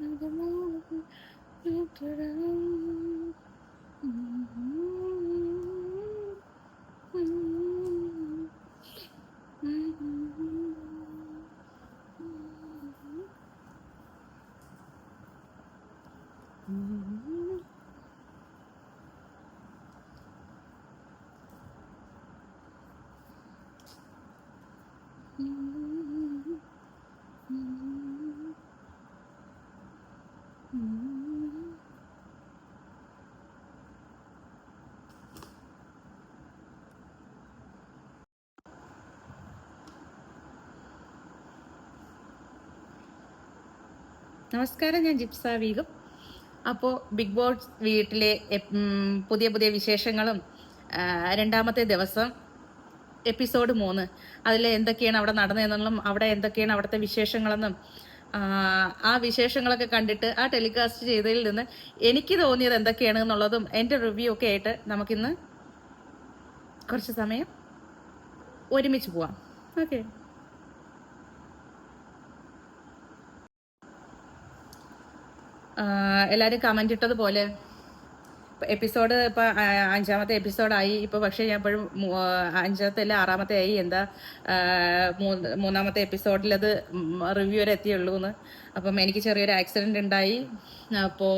Mm-hmm. നമസ്കാരം ഞാൻ ജിപ്സ വീഗം. അപ്പോൾ ബിഗ് ബോസ് വീട്ടിലെ പുതിയ പുതിയ വിശേഷങ്ങളും രണ്ടാമത്തെ ദിവസം എപ്പിസോഡ് മൂന്ന്. അതിൽ എന്തൊക്കെയാണ് അവിടെ നടന്നതെന്നും അവിടെ എന്തൊക്കെയാണ് അവിടുത്തെ വിശേഷങ്ങളെന്നും ആ, വിശേഷങ്ങളൊക്കെ കണ്ടിട്ട് ആ ടെലികാസ്റ്റ് ചെയ്തതിൽ നിന്ന് എനിക്ക് തോന്നിയത് എന്തൊക്കെയാണ് എന്നുള്ളതും എന്റെ റിവ്യൂ ഒക്കെ ആയിട്ട് നമുക്കിന്ന് കുറച്ച് സമയം ഒരുമിച്ച് പോവാം. ഓക്കെ. എല്ലാവരും കമന്റ് ഇട്ടതുപോലെ. എപ്പിസോഡ് ഇപ്പം അഞ്ചാമത്തെ എപ്പിസോഡായി ഇപ്പോൾ പക്ഷേ ഞാൻ ഇപ്പോഴും അഞ്ചാമത്തെ അല്ല ആറാമത്തെ ആയി. എന്താ മൂന്നാമത്തെ എപ്പിസോഡിലത് റിവ്യൂ വരെ എത്തിയുള്ളൂ എന്ന് അപ്പം എനിക്ക് ചെറിയൊരു ആക്സിഡന്റ് ഉണ്ടായി. അപ്പോൾ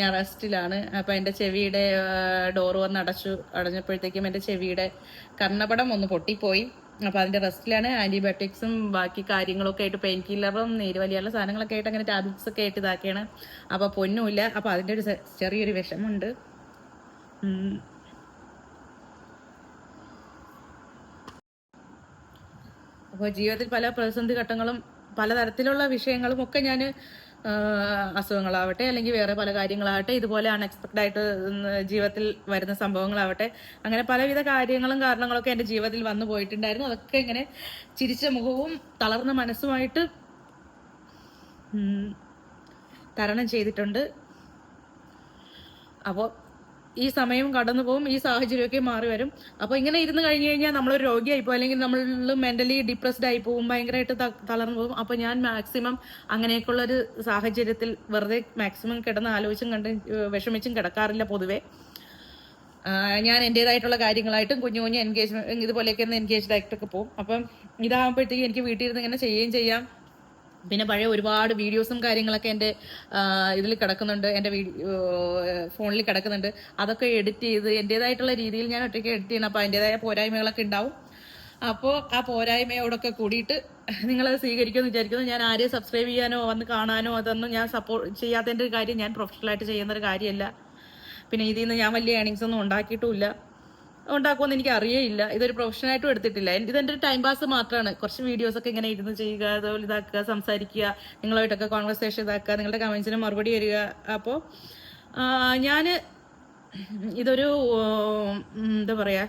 ഞാൻ റെസ്റ്റിലാണ് അപ്പോൾ എന്റെ ചെവിയുടെ ഡോറ് വന്ന് അടച്ചു അടഞ്ഞപ്പോഴത്തേക്കും എന്റെ ചെവിയുടെ കർണപടം ഒന്ന് പൊട്ടിപ്പോയി. അപ്പോൾ അതിന്റെ റെസ്റ്റിലാണ് ആന്റിബയോട്ടിക്സും ബാക്കി കാര്യങ്ങളൊക്കെ ആയിട്ട് പെയിൻ കില്ലറും നീരുവലിയുള്ള സാധനങ്ങളൊക്കെ ആയിട്ട് അങ്ങനെ ടാബ്ലറ്റ്സ് ഒക്കെ ആയിട്ട് ഇതാക്കിയാണ്. അപ്പോൾ പൊന്നുമില്ല. അപ്പോൾ അതിന്റെ ഒരു ചെറിയൊരു വിഷമുണ്ട്. അപ്പോൾ ജീവിതത്തിൽ പല പ്രതിസന്ധി ഘട്ടങ്ങളും പലതരത്തിലുള്ള വിഷയങ്ങളും ഒക്കെ ഞാൻ അസുഖങ്ങളാവട്ടെ അല്ലെങ്കിൽ വേറെ പല കാര്യങ്ങളാവട്ടെ ഇതുപോലെ അൺഎക്സ്പെക്റ്റഡ് ആയിട്ട് ജീവിതത്തിൽ വരുന്ന സംഭവങ്ങളാവട്ടെ. അങ്ങനെ പലവിധ കാര്യങ്ങളും കാരണങ്ങളൊക്കെ എന്റെ ജീവിതത്തിൽ വന്നു പോയിട്ടുണ്ടായിരുന്നു. അതൊക്കെ ഇങ്ങനെ ചിരിച്ച മുഖവും തളർന്ന മനസ്സുമായിട്ട് തരണം ചെയ്തിട്ടുണ്ട്. അപ്പോൾ ഈ സമയം കടന്നു പോകും ഈ സാഹചര്യമൊക്കെ മാറി വരും. അപ്പോൾ ഇങ്ങനെ ഇരുന്ന് കഴിഞ്ഞു കഴിഞ്ഞാൽ നമ്മളൊരു രോഗിയായി പോകും അല്ലെങ്കിൽ നമ്മൾ മെന്റലി ഡിപ്രസ്ഡ് ആയി പോകും ഭയങ്കരമായിട്ട് തളർന്നു പോകും അപ്പോൾ ഞാൻ മാക്സിമം അങ്ങനെയൊക്കെയുള്ളൊരു സാഹചര്യത്തിൽ വെറുതെ മാക്സിമം കിടന്ന് ആലോചിച്ചും കണ്ട് വിഷമിച്ചും കിടക്കാറില്ല പൊതുവേ. ഞാൻ എന്റെതായിട്ടുള്ള കാര്യങ്ങളായിട്ടും കുഞ്ഞു കുഞ്ഞു എൻഗേജ്മെന്റ് ഇതുപോലെയൊക്കെ ഒന്ന് എൻഗേജ്ഡ് ആയിട്ടൊക്കെ പോകും അപ്പം ഇതാകുമ്പോഴത്തേക്കും എനിക്ക് വീട്ടിൽ ഇരുന്ന് ഇങ്ങനെ ചെയ്യുകയും ചെയ്യാം. പിന്നെ പഴയ ഒരുപാട് വീഡിയോസും കാര്യങ്ങളൊക്കെ എന്റെ ഇതിൽ കിടക്കുന്നുണ്ട് എന്റെ ഫോണിൽ കിടക്കുന്നുണ്ട്. അതൊക്കെ എഡിറ്റ് ചെയ്ത് എന്റേതായിട്ടുള്ള രീതിയിൽ ഞാൻ ഒറ്റയ്ക്ക് എഡിറ്റ് ചെയ്യണം. അപ്പോൾ അതിന്റെതായ പോരായ്മകളൊക്കെ ഉണ്ടാവും. അപ്പോൾ ആ പോരായ്മയോടൊക്കെ കൂടിയിട്ട് നിങ്ങളത് സ്വീകരിക്കുമെന്ന് വിചാരിക്കുന്നു. ഞാൻ ആരെയും സബ്സ്ക്രൈബ് ചെയ്യാനോ വന്ന് കാണാനോ അതൊന്നും ഞാൻ സപ്പോർട്ട് ചെയ്യാത്തതിന്റെ ഒരു കാര്യം ഞാൻ പ്രൊഫഷണലായിട്ട് ചെയ്യുന്ന ഒരു കാര്യമല്ല. പിന്നെ ഇതിൽ നിന്ന് ഞാൻ വലിയ ഏണിങ്സ് ഒന്നും ഉണ്ടാക്കിയിട്ടുമില്ല. ഉണ്ടാക്കുമെന്ന് എനിക്ക് അറിയേയില്ല. ഇതൊരു പ്രൊഫഷനായിട്ടും എടുത്തിട്ടില്ല. ഇതെന്റെ ഒരു ടൈം പാസ് മാത്രമാണ് കുറച്ച് വീഡിയോസ് ഒക്കെ ഇങ്ങനെ ഇരുന്ന് ചെയ്യുക അതുപോലെ ഇതാക്കുക സംസാരിക്കുക നിങ്ങളുമായിട്ടൊക്കെ കോൺവെർസേഷൻ ഇതാക്കുക നിങ്ങളുടെ കമൻസിന് മറുപടി വരിക അപ്പോൾ ഞാൻ ഇതൊരു എന്താ പറയുക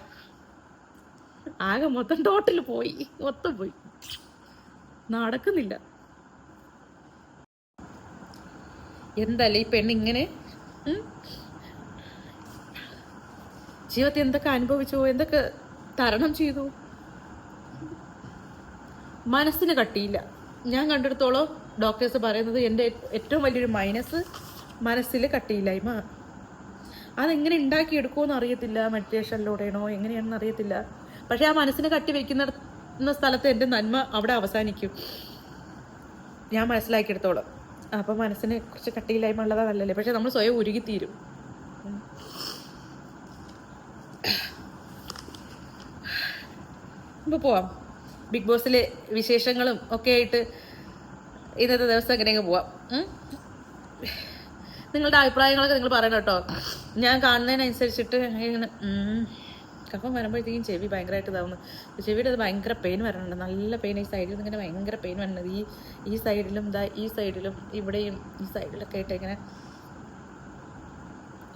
ആകെ മൊത്തം ടോട്ടിൽ പോയി. മൊത്തം പോയി. നടക്കുന്നില്ല. എന്തല്ലേ ഈ പെണ്ണിങ്ങനെ? ജീവിതത്തിൽ എന്തൊക്കെ അനുഭവിച്ചു? എന്തൊക്കെ തരണം ചെയ്തു? മനസ്സിന് കട്ടിയില്ല. ഞാൻ കണ്ടെടുത്തോളം ഡോക്ടേഴ്സ് പറയുന്നത് എന്റെ ഏറ്റവും വലിയൊരു മൈനസ് മനസ്സിൽ കട്ടിയില്ലായ്മ. അതെങ്ങനെ ഉണ്ടാക്കിയെടുക്കുമെന്ന് അറിയത്തില്ല. മെഡിറ്റേഷനിലൂടെയാണോ എങ്ങനെയാണെന്ന് അറിയത്തില്ല. പക്ഷേ ആ മനസ്സിന് കട്ടി വെക്കുന്ന സ്ഥലത്ത് എന്റെ നന്മ അവിടെ അവസാനിക്കും. ഞാൻ മനസ്സിലാക്കിയെടുത്തോളം. അപ്പോൾ മനസ്സിനെ കുറച്ച് കട്ടിയില്ലായ്മ ഉള്ളതാണല്ലേ നല്ലല്ലേ പക്ഷേ നമ്മൾ സ്വയം ഉരുകിത്തീരും. ഇപ്പോൾ പോവാം. ബിഗ് ബോസിലെ വിശേഷങ്ങളും ഒക്കെ ആയിട്ട് ഇന്നത്തെ ദിവസം എങ്ങനെയൊക്കെ പോവാം? നിങ്ങളുടെ അഭിപ്രായങ്ങളൊക്കെ നിങ്ങൾ പറയണം കേട്ടോ. ഞാൻ കാണുന്നതിനനുസരിച്ചിട്ട് ഇങ്ങനെ കപ്പം വരുമ്പോഴത്തേക്കും ചെവി ഭയങ്കരമായിട്ട് ഇതാവുന്നു. ചെവിയുടെ അത് ഭയങ്കര പെയിൻ വരണുണ്ട്. നല്ല പെയിൻ ഈ സൈഡിൽ ഇങ്ങനെ ഭയങ്കര പെയിൻ വരണത് ഈ ഈ സൈഡിലും ഇതാ ഈ സൈഡിലും ഇവിടെയും ഈ സൈഡിലൊക്കെ ആയിട്ട് ഇങ്ങനെ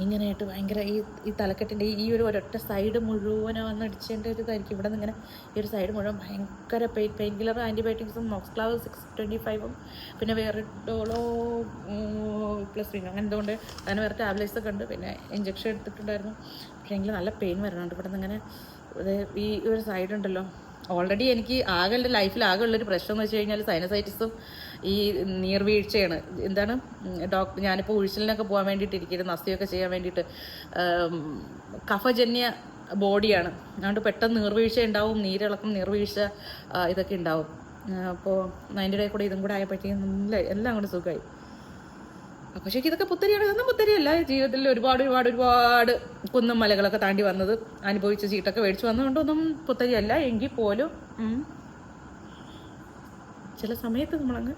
ഇങ്ങനെയായിട്ട് ഭയങ്കര ഈ ഈ തലക്കെട്ടിന്റെ ഈ ഒരു ഒരൊറ്റ സൈഡ് മുഴുവനെ വന്ന് അടിച്ചതിന്റെ ഒരു ഇതായിരിക്കും. ഇവിടെ നിന്ന് ഇങ്ങനെ ഈ ഒരു സൈഡ് മുഴുവൻ ഭയങ്കര പെയിൻ പെയിൻ കില്ലർ ആന്റിബയോട്ടിക്സും മോക്സ്ക്ലാവ് സിക്സ് ട്വന്റി ഫൈവും പിന്നെ വേറെ ഡോളോ പ്ലസ് പിന്നെ അങ്ങനെ എന്തുകൊണ്ട് അങ്ങനെ വേറെ ടാബ്ലറ്റ്സ് ഒക്കെ ഉണ്ട്. പിന്നെ ഇഞ്ചക്ഷൻ എടുത്തിട്ടുണ്ടായിരുന്നു. പക്ഷേ എങ്കിൽ നല്ല പെയിൻ വരണുണ്ട്. ഇവിടെ നിന്ന് ഇങ്ങനെ ഈ ഒരു സൈഡ് ഉണ്ടല്ലോ. ഓൾറെഡി എനിക്ക് ആകെ എന്റെ ലൈഫിൽ ആകെ ഉള്ളൊരു പ്രശ്നം എന്ന് വെച്ച് കഴിഞ്ഞാൽ സൈനസൈറ്റിസും ഈ നീർവീഴ്ചയാണ്. എന്താണ്? ഡോക്ടർ ഞാനിപ്പോൾ ഉഴിച്ചിലിനൊക്കെ പോകാൻ വേണ്ടിയിട്ട് ഇരിക്കരുത് നസ്തിയൊക്കെ ചെയ്യാൻ വേണ്ടിയിട്ട്. കഫജന്യ ബോഡിയാണ്. അതുകൊണ്ട് പെട്ടെന്ന് നീർവീഴ്ച ഉണ്ടാവും. നീരിളക്കം നീർവീഴ്ച ഇതൊക്കെ ഉണ്ടാവും. അപ്പോൾ അതിന്റെ ഇടയിൽ കൂടെ ഇതും കൂടെ ആയപ്പോഴത്തേക്കും നല്ല എല്ലാം കൂടെ സുഖമായി അപ്പോൾ ശരിക്കും ഇതൊക്കെ പുത്തരിയാണ്. ഇതൊന്നും പുത്തരിയല്ല. ജീവിതത്തിൽ ഒരുപാട് ഒരുപാട് ഒരുപാട് കുന്നും മലകളൊക്കെ താണ്ടി വന്നത് അനുഭവിച്ച ചീട്ടൊക്കെ മേടിച്ചു വന്നതുകൊണ്ടൊന്നും പുത്തരിയല്ല. എങ്കിൽ പോലും ചില സമയത്ത് നമ്മളങ്ങ്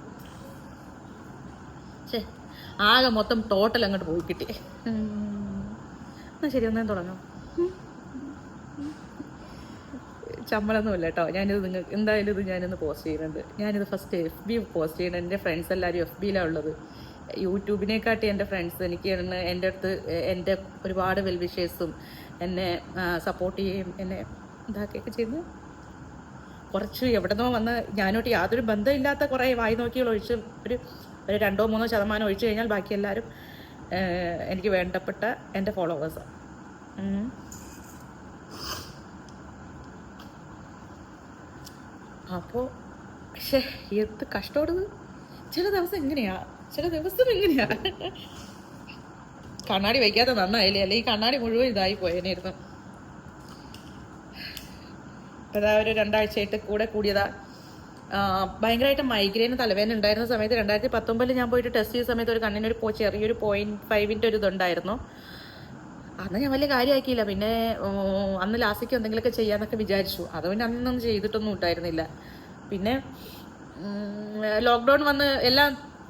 ആകെ മൊത്തം ടോട്ടൽ അങ്ങോട്ട് പോയി കിട്ടി. എന്നാ ശരി ഒന്നേ തുടങ്ങാം. ചമ്മലൊന്നുമില്ല കേട്ടോ. ഞാനിത് നിങ്ങൾക്ക് എന്തായാലും ഇത് ഞാനിന്ന് പോസ്റ്റ് ചെയ്യുന്നുണ്ട്. ഞാനിത് ഫസ്റ്റ് എഫ് ബി പോസ്റ്റ് ചെയ്യുന്നത് എന്റെ ഫ്രണ്ട്സ് എല്ലാവരും എഫ് ബിയിലാണ് ഉള്ളത്. യൂട്യൂബിനെക്കാട്ടി എന്റെ ഫ്രണ്ട്സ് എനിക്ക് എന്റെ അടുത്ത് എന്റെ ഒരുപാട് വെൽ വിഷേഴ്സും എന്നെ സപ്പോർട്ട് ചെയ്യുകയും എന്നെ ഇതാക്കുകയൊക്കെ ചെയ്യുന്നു കുറച്ച് എവിടെന്നോ വന്ന് ഞാനോട്ട് യാതൊരു ബന്ധമില്ലാത്ത കുറേ വായി നോക്കിയുള്ള ഒഴിച്ച് ഒരു ഒരു രണ്ടോ മൂന്നോ ശതമാനം ഒഴിച്ചു കഴിഞ്ഞാൽ ബാക്കി എല്ലാവരും എനിക്ക് വേണ്ടപ്പെട്ട എന്റെ ഫോളോവേഴ്സാണ് അപ്പോൾ പക്ഷേ എന്ത് കഷ്ടോടത് ചില ദിവസം എങ്ങനെയാ ചില ദിവസം എങ്ങനെയാ കണ്ണാടി വയ്ക്കാതെ നന്നായില്ലേ? അല്ലെ ഈ കണ്ണാടി മുഴുവൻ ഇതായി പോയേനായിരുന്നു. അതാ ഒരു രണ്ടാഴ്ചയായിട്ട് കൂടെ കൂടിയതാ. ഭയങ്കരമായിട്ട് മൈഗ്രെയിൻ തലവേദന ഉണ്ടായിരുന്ന സമയത്ത് രണ്ടായിരത്തി പത്തൊമ്പതിൽ ഞാൻ പോയിട്ട് ടെസ്റ്റ് ചെയ്ത സമയത്ത് ഒരു കണ്ണിനൊരു ചെറിയൊരു പോയിന്റ് ഫൈവിന്റെ ഒരു ഇതുണ്ടായിരുന്നു. അന്ന് ഞാൻ വലിയ കാര്യമാക്കിയില്ല. പിന്നെ അന്ന് ലാസ്റ്റിക്ക് എന്തെങ്കിലുമൊക്കെ ചെയ്യാന്നൊക്കെ വിചാരിച്ചു. അതുകൊണ്ട് അന്നൊന്നും ചെയ്തിട്ടൊന്നും ഉണ്ടായിരുന്നില്ല. പിന്നെ ലോക്ക്ഡൗൺ വന്ന് എല്ലാം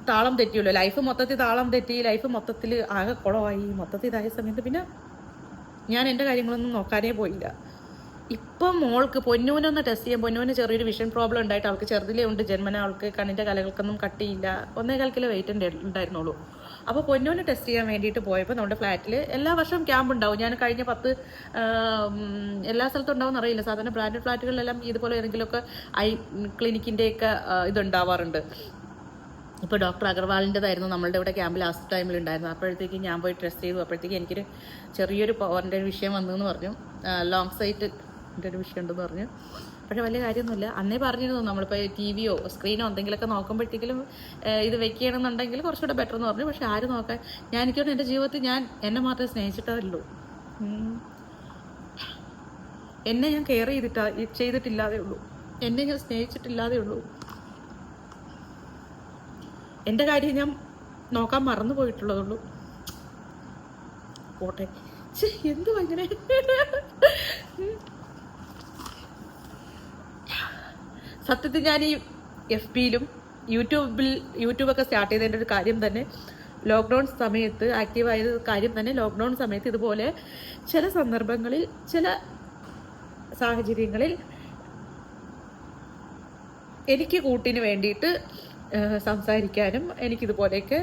താളം തെറ്റിയല്ലോ. ലൈഫ് മൊത്തത്തിൽ താളം തെറ്റി ലൈഫ് മൊത്തത്തിൽ ആകെ കുളമായി മൊത്തത്തിൽ ഇതായ സമയത്ത് പിന്നെ ഞാൻ എന്റെ കാര്യങ്ങളൊന്നും നോക്കാനേ പോയില്ല. ഇപ്പം മോൾക്ക് പൊന്നൂനൊന്ന് ടെസ്റ്റ് ചെയ്യാൻ പൊന്നൂന് ചെറിയൊരു വിഷൻ പ്രോബ്ലം ഉണ്ടായിട്ട് അവൾക്ക് ചെറുതിലേ ഉണ്ട്. ജന്മന അവൾക്ക് കണ്ണിന്റെ കലകൾക്കൊന്നും കട്ടിയില്ല. ഒന്നേകാൽ കിലോ വെയിറ്റ് ഉണ്ടായിരുന്നുള്ളൂ. അപ്പോൾ പൊന്നൂന് ടെസ്റ്റ് ചെയ്യാൻ വേണ്ടിയിട്ട് പോയപ്പോൾ നമ്മുടെ ഫ്ലാറ്റിൽ എല്ലാ വർഷവും ക്യാമ്പ് ഉണ്ടാവും. ഞാൻ കഴിഞ്ഞ പത്ത് എല്ലാ സ്ഥലത്തും ഉണ്ടാവും അറിയില്ല. സാധാരണ ബ്രാൻഡഡ് ഫ്ലാറ്റുകളിലെല്ലാം ഇതുപോലെ ഏതെങ്കിലുമൊക്കെ ഐ ക്ലിനിക്കിന്റെയൊക്കെ ഇതുണ്ടാവാറുണ്ട്. ഇപ്പോൾ ഡോക്ടർ അഗർവാളിന്റെതായിരുന്നു നമ്മളുടെ ഇവിടെ ക്യാമ്പ് ലാസ്റ്റ് ടൈമിൽ ഉണ്ടായിരുന്നു. അപ്പോഴത്തേക്ക് ഞാൻ പോയി ടെസ്റ്റ് ചെയ്തു. അപ്പോഴത്തേക്ക് എനിക്കൊരു ചെറിയൊരു പവറിന്റെ ഒരു വിഷയം വന്നു എന്ന് പറഞ്ഞു ലോങ് സൈറ്റ് ഒരു വിഷയം ഉണ്ടെന്ന് പറഞ്ഞു. പക്ഷെ വലിയ കാര്യമൊന്നുമില്ല. അന്നേ പറഞ്ഞിരുന്നു നമ്മളിപ്പോൾ ടി വിയോ സ്ക്രീനോ എന്തെങ്കിലുമൊക്കെ നോക്കുമ്പോഴത്തേക്കും ഇത് വെക്കുകയാണെന്നുണ്ടെങ്കിൽ കുറച്ചുകൂടെ ബെറ്റർ എന്ന് പറഞ്ഞു. പക്ഷേ ആര് നോക്കാൻ? ഞാൻ എനിക്കോട് എന്റെ ജീവിതത്തിൽ ഞാൻ എന്നെ മാത്രമേ സ്നേഹിച്ചിട്ടുള്ളൂ. എന്നെ ഞാൻ കെയർ ചെയ്തിട്ടാ ചെയ്തിട്ടില്ലാതെ ഉള്ളൂ. എന്നെ ഞാൻ സ്നേഹിച്ചിട്ടില്ലാതെ ഉള്ളൂ. എന്റെ കാര്യം ഞാൻ നോക്കാൻ മറന്നു പോയിട്ടുള്ളതുള്ളൂ. പോട്ടെ. എന്തു ഇങ്ങനെ? സത്യത്തിൽ ഞാൻ ഈ എഫ് ബിയിലും യൂട്യൂബിൽ യൂട്യൂബൊക്കെ സ്റ്റാർട്ട് ചെയ്തതിന്റെ ഒരു കാര്യം തന്നെ ലോക്ക്ഡൗൺ സമയത്ത് ആക്റ്റീവായ കാര്യം തന്നെ ലോക്ക്ഡൗൺ സമയത്ത് ഇതുപോലെ ചില സന്ദർഭങ്ങളിൽ ചില സാഹചര്യങ്ങളിൽ എനിക്ക് കൂട്ടിന് വേണ്ടിയിട്ട് സംസാരിക്കാനും എനിക്കിതുപോലെയൊക്കെ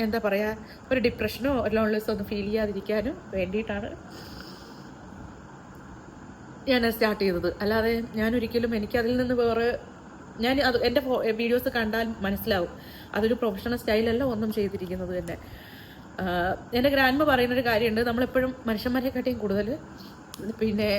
എന്താ പറയുക ഒരു ഡിപ്രഷനോ ലോൺലെസ് ഒന്നും ഫീൽ ചെയ്യാതിരിക്കാനും വേണ്ടിയിട്ടാണ് ഞാൻ സ്റ്റാർട്ട് ചെയ്തത്. അല്ലാതെ ഞാൻ ഒരിക്കലും എനിക്ക് അതിൽ നിന്ന് വേറെ ഞാൻ അത് എന്റെ വീഡിയോസ് കണ്ടാൽ മനസ്സിലാവും. അതൊരു പ്രൊഫഷണൽ സ്റ്റൈലല്ല ഒന്നും ചെയ്തിരിക്കുന്നത് തന്നെ. എന്റെ ഗ്രാൻഡ്മ പറയുന്നൊരു കാര്യമുണ്ട്. നമ്മളെപ്പോഴും മനുഷ്യന്മാരെക്കാട്ടിയും കൂടുതൽ പിന്നെ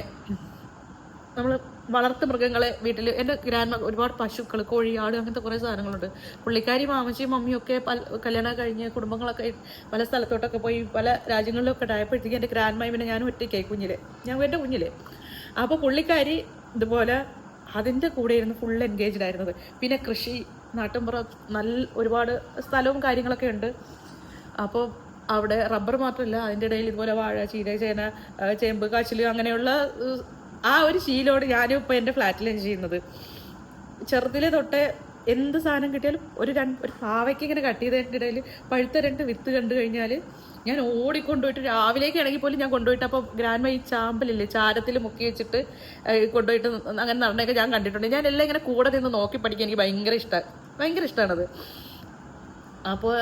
നമ്മൾ വളർത്തു മൃഗങ്ങളെ വീട്ടിൽ എന്റെ ഗ്രാൻഡ്മ ഒരുപാട് പശുക്കൾ കോഴി ആട് അങ്ങനത്തെ കുറേ സാധനങ്ങളുണ്ട്. പുള്ളിക്കാരി മാമച്ചിയും മമ്മിയും ഒക്കെ പല കല്യാണം കഴിഞ്ഞ് കുടുംബങ്ങളൊക്കെ പല സ്ഥലത്തോട്ടൊക്കെ പോയി പല രാജ്യങ്ങളിലൊക്കെ ഉണ്ടായപ്പോഴത്തേക്കും എന്റെ ഗ്രാൻഡ്മ പിന്നെ ഞാൻ ഒറ്റയ്ക്കായി കുഞ്ഞിലെ. ഞാൻ എന്റെ കുഞ്ഞിലെ. അപ്പോൾ പുള്ളിക്കാരി ഇതുപോലെ അതിന്റെ കൂടെ ഇരുന്ന് ഫുൾ എൻഗേജ്ഡ് ആയിരുന്നത്. പിന്നെ കൃഷി നാട്ടിൻപുറം നല്ല ഒരുപാട് സ്ഥലവും കാര്യങ്ങളൊക്കെ ഉണ്ട്. അപ്പോൾ അവിടെ റബ്ബർ മാത്രമല്ല അതിന്റെ ഇടയിൽ ഇതുപോലെ വാഴ ചീര ചേന ചേമ്പ് കാച്ചിൽ അങ്ങനെയുള്ള ആ ഒരു ശീലോട് ഞാനും ഇപ്പോൾ എന്റെ ഫ്ലാറ്റിലാണ് ചെയ്യുന്നത്. ചെറുതിലെ തൊട്ടേ എന്ത് സാധനം കിട്ടിയാലും ഒരു രണ്ട് ഒരു പാവയ്ക്ക് ഇങ്ങനെ കട്ട് ചെയ്തതിന്റെ ഇടയിൽ പഴുത്ത രണ്ട് വിത്ത് കണ്ടു കഴിഞ്ഞാൽ ഞാൻ ഓടിക്കൊണ്ടുപോയിട്ട് രാവിലേക്ക് ഇണങ്ങി പോലും ഞാൻ കൊണ്ടുപോയിട്ട് അപ്പോൾ ഗ്രാൻഡ് ഈ ചാമ്പലില്ലേ ചാരത്തിൽ മുക്കി വെച്ചിട്ട് കൊണ്ടുപോയിട്ട് അങ്ങനെ നടന്നൊക്കെ ഞാൻ കണ്ടിട്ടുണ്ട്. ഞാൻ എല്ലാം ഇങ്ങനെ കൂടെ നിന്ന് നോക്കി പഠിക്കാൻ എനിക്ക് ഭയങ്കര ഇഷ്ടമാണ് ഭയങ്കര ഇഷ്ടമാണത് അപ്പോൾ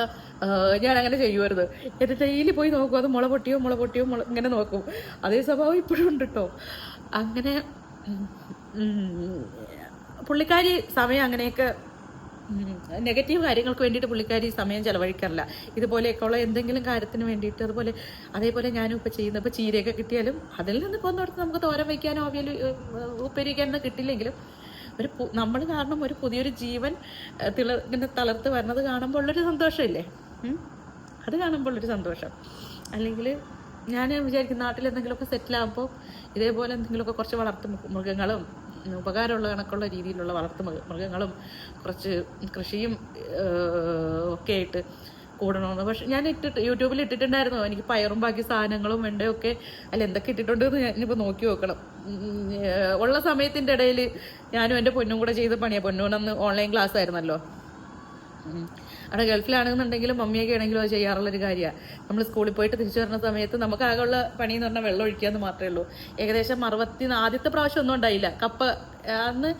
ഞാൻ അങ്ങനെ ചെയ്യുമായിരുന്നു. എന്റെ ഡെയിലി പോയി നോക്കും. അത് മുള പൊട്ടിയോ മുള പൊട്ടിയോ മുള ഇങ്ങനെ നോക്കും. അതേ സ്വഭാവം ഇപ്പോഴും ഉണ്ട് കേട്ടോ അങ്ങനെ പുള്ളിക്കാരി സമയം അങ്ങനെയൊക്കെ നെഗറ്റീവ് കാര്യങ്ങൾക്ക് വേണ്ടിയിട്ട് പുള്ളിക്കാരി സമയം ചെലവഴിക്കാറില്ല. ഇതുപോലെയൊക്കെയുള്ള എന്തെങ്കിലും കാര്യത്തിന് വേണ്ടിയിട്ട് അതുപോലെ അതേപോലെ ഞാനും ഇപ്പോൾ ചെയ്യുന്നത് ഇപ്പോൾ ചീരയൊക്കെ കിട്ടിയാലും അതിൽ നിന്ന് ഇപ്പോൾ ഒന്നിടത്ത് നമുക്ക് തോരൻ വയ്ക്കാനോ അവയിൽ ഉപ്പേരിക്കാനോ കിട്ടില്ലെങ്കിലും ഒരു നമ്മൾ കാരണം ഒരു പുതിയൊരു ജീവൻ തിളങ്ങനെ തളർത്ത് വരുന്നത് കാണുമ്പോൾ ഉള്ളൊരു സന്തോഷമില്ലേ? അത് കാണുമ്പോൾ ഒരു സന്തോഷം. അല്ലെങ്കിൽ ഞാൻ വിചാരിക്കും നാട്ടിൽ എന്തെങ്കിലുമൊക്കെ സെറ്റിലാകുമ്പോൾ ഇതേപോലെ എന്തെങ്കിലുമൊക്കെ കുറച്ച് വളർത്തു മൃഗങ്ങളും ഉപകാരമുള്ള കണക്കുള്ള രീതിയിലുള്ള വളർത്തു മൃഗ- മൃഗങ്ങളും കുറച്ച് കൃഷിയും ഒക്കെ ആയിട്ട് കൂടണമെന്ന് പക്ഷെ ഞാൻ ഇട്ടിട്ട് യൂട്യൂബിൽ ഇട്ടിട്ടുണ്ടായിരുന്നു. എനിക്ക് പയറും ബാക്കി സാധനങ്ങളും വെണ്ടയൊക്കെ അല്ല എന്തൊക്കെ ഇട്ടിട്ടുണ്ട് എന്ന് ഞാനിപ്പോൾ നോക്കി നോക്കണം. ഉള്ള സമയത്തിന്റെ ഇടയിൽ ഞാനും എന്റെ പൊന്നും കൂടെ ചെയ്ത പണിയാണ് പൊന്നൂനന്ന് ഓൺലൈൻ ക്ലാസ് ആയിരുന്നല്ലോ. അവിടെ ഗൾഫിലാണെന്നുണ്ടെങ്കിലും മമ്മിയൊക്കെ ആണെങ്കിലും അത് ചെയ്യാറുള്ളൊരു കാര്യമാണ് നമ്മൾ സ്കൂളിൽ പോയിട്ട് തിരിച്ചു വരുന്ന സമയത്ത് നമുക്ക് ആകെയുള്ള പണി എന്ന് പറഞ്ഞാൽ വെള്ളം ഒഴിക്കുക എന്ന് മാത്രമേ ഉള്ളൂ. ഏകദേശം അറുപത്തി ആദ്യത്തെ പ്രാവശ്യം ഒന്നും ഉണ്ടായില്ല. കപ്പ അന്ന്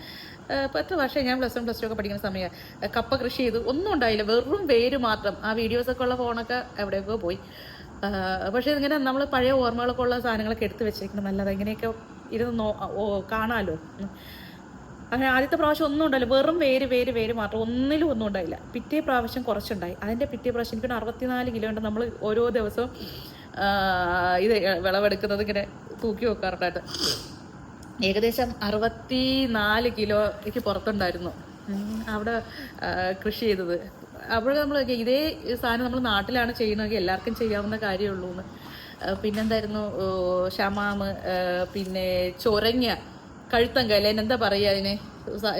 എത്ര വർഷം ഞാൻ പ്ലസ് വൺ പ്ലസ് ടു ഒക്കെ പഠിക്കുന്ന സമയം കപ്പ കൃഷി ചെയ്തു. ഒന്നും ഉണ്ടായില്ല. വെറും വേര് മാത്രം. ആ വീഡിയോസൊക്കെ ഉള്ള ഫോണൊക്കെ എവിടെയൊക്കെ പോയി. പക്ഷേ ഇങ്ങനെ നമ്മൾ പഴയ ഓർമ്മകളൊക്കെ ഉള്ള സാധനങ്ങളൊക്കെ എടുത്ത് വെച്ചേക്കണം നല്ലത്. എങ്ങനെയൊക്കെ ഇരുന്ന് നോ കാണാമല്ലോ. അങ്ങനെ ആദ്യത്തെ പ്രാവശ്യം ഒന്നും ഉണ്ടായില്ല. വെറും വേര് വേര് വേര് മാത്രം. ഒന്നിലും ഒന്നും ഉണ്ടായില്ല. പിറ്റേ പ്രാവശ്യം കുറച്ചുണ്ടായി. അതിന്റെ പിറ്റേ പ്രാവശ്യം എനിക്ക് അറുപത്തിനാല് കിലോ ഉണ്ട്. നമ്മൾ ഓരോ ദിവസവും ഇത് വിളവെടുക്കുന്നത് ഇങ്ങനെ തൂക്കി വെക്കാറുണ്ടായിട്ട്. ഏകദേശം അറുപത്തി നാല് കിലോയ്ക്ക് പുറത്തുണ്ടായിരുന്നു. അവിടെ കൃഷി ചെയ്തത്. അപ്പോൾ നമ്മൾ ഇതേ സാധനം നമ്മൾ നാട്ടിലാണ് ചെയ്യുന്നതെങ്കിൽ എല്ലാവർക്കും ചെയ്യാവുന്ന കാര്യമുള്ളൂ എന്ന് പിന്നെന്തായിരുന്നു? ഷമാമ് പിന്നെ ചൊരങ്ങ. കഴുത്തങ്കല എന്താ പറയുക അതിന്?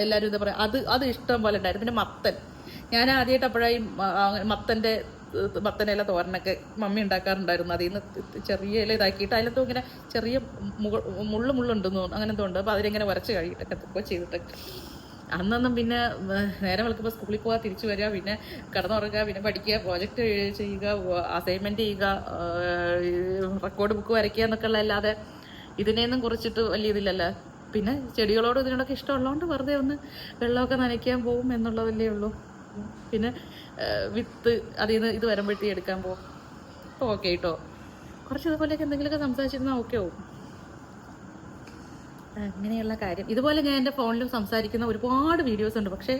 എല്ലാവരും എന്താ പറയുക അത് അത് ഇഷ്ടം പോലെ ഉണ്ടായിരുന്നു. പിന്നെ മത്തൻ. ഞാൻ ആദ്യമായിട്ട് അപ്പോഴായി മത്തന്റെ മത്തനില തോരനൊക്കെ മമ്മി ഉണ്ടാക്കാറുണ്ടായിരുന്നു. അതിൽ നിന്ന് ചെറിയ ഇല ഇതാക്കിയിട്ട് അതിലത്തും ഇങ്ങനെ ചെറിയ മുള്ളു മുള്ളുണ്ടെന്ന് തോന്നുന്നു. അങ്ങനെ എന്തോ ഉണ്ട്. അപ്പോൾ അതിലിങ്ങനെ വരച്ച് കഴിയിട്ടൊക്കെ ഒക്കെ ചെയ്തിട്ട്. അന്നൊന്നും പിന്നെ നേരെ വിളിക്കുമ്പോൾ സ്കൂളിൽ പോകാൻ തിരിച്ചു വരിക പിന്നെ കിടന്നുറങ്ങുക പിന്നെ പഠിക്കുക പ്രോജക്റ്റ് ചെയ്യുക അസൈൻമെന്റ് ചെയ്യുക റെക്കോർഡ് ബുക്ക് വരയ്ക്കുക എന്നൊക്കെ ഉള്ള അല്ലാതെ ഇതിനെയൊന്നും കുറിച്ചിട്ട് വലിയ ഇതില്ലല്ലോ. പിന്നെ ചെടികളോട് ഇതിനോടൊക്കെ ഇഷ്ടമുള്ളതുകൊണ്ട് വെറുതെ ഒന്ന് വെള്ളമൊക്കെ നനയ്ക്കാൻ പോകും എന്നുള്ളതല്ലേ ഉള്ളൂ. പിന്നെ വിത്ത് അതിൽ നിന്ന് ഇത് വരുമ്പോഴത്തേക്ക് എടുക്കാൻ പോകും അപ്പോൾ ഓക്കെ കേട്ടോ കുറച്ച് ഇതുപോലെയൊക്കെ എന്തെങ്കിലുമൊക്കെ സംസാരിച്ചിരുന്നാൽ ഓക്കെ ആവും. അങ്ങനെയുള്ള കാര്യം. ഇതുപോലെ ഞാൻ എന്റെ ഫോണിലും സംസാരിക്കുന്ന ഒരുപാട് വീഡിയോസ് ഉണ്ട്. പക്ഷേ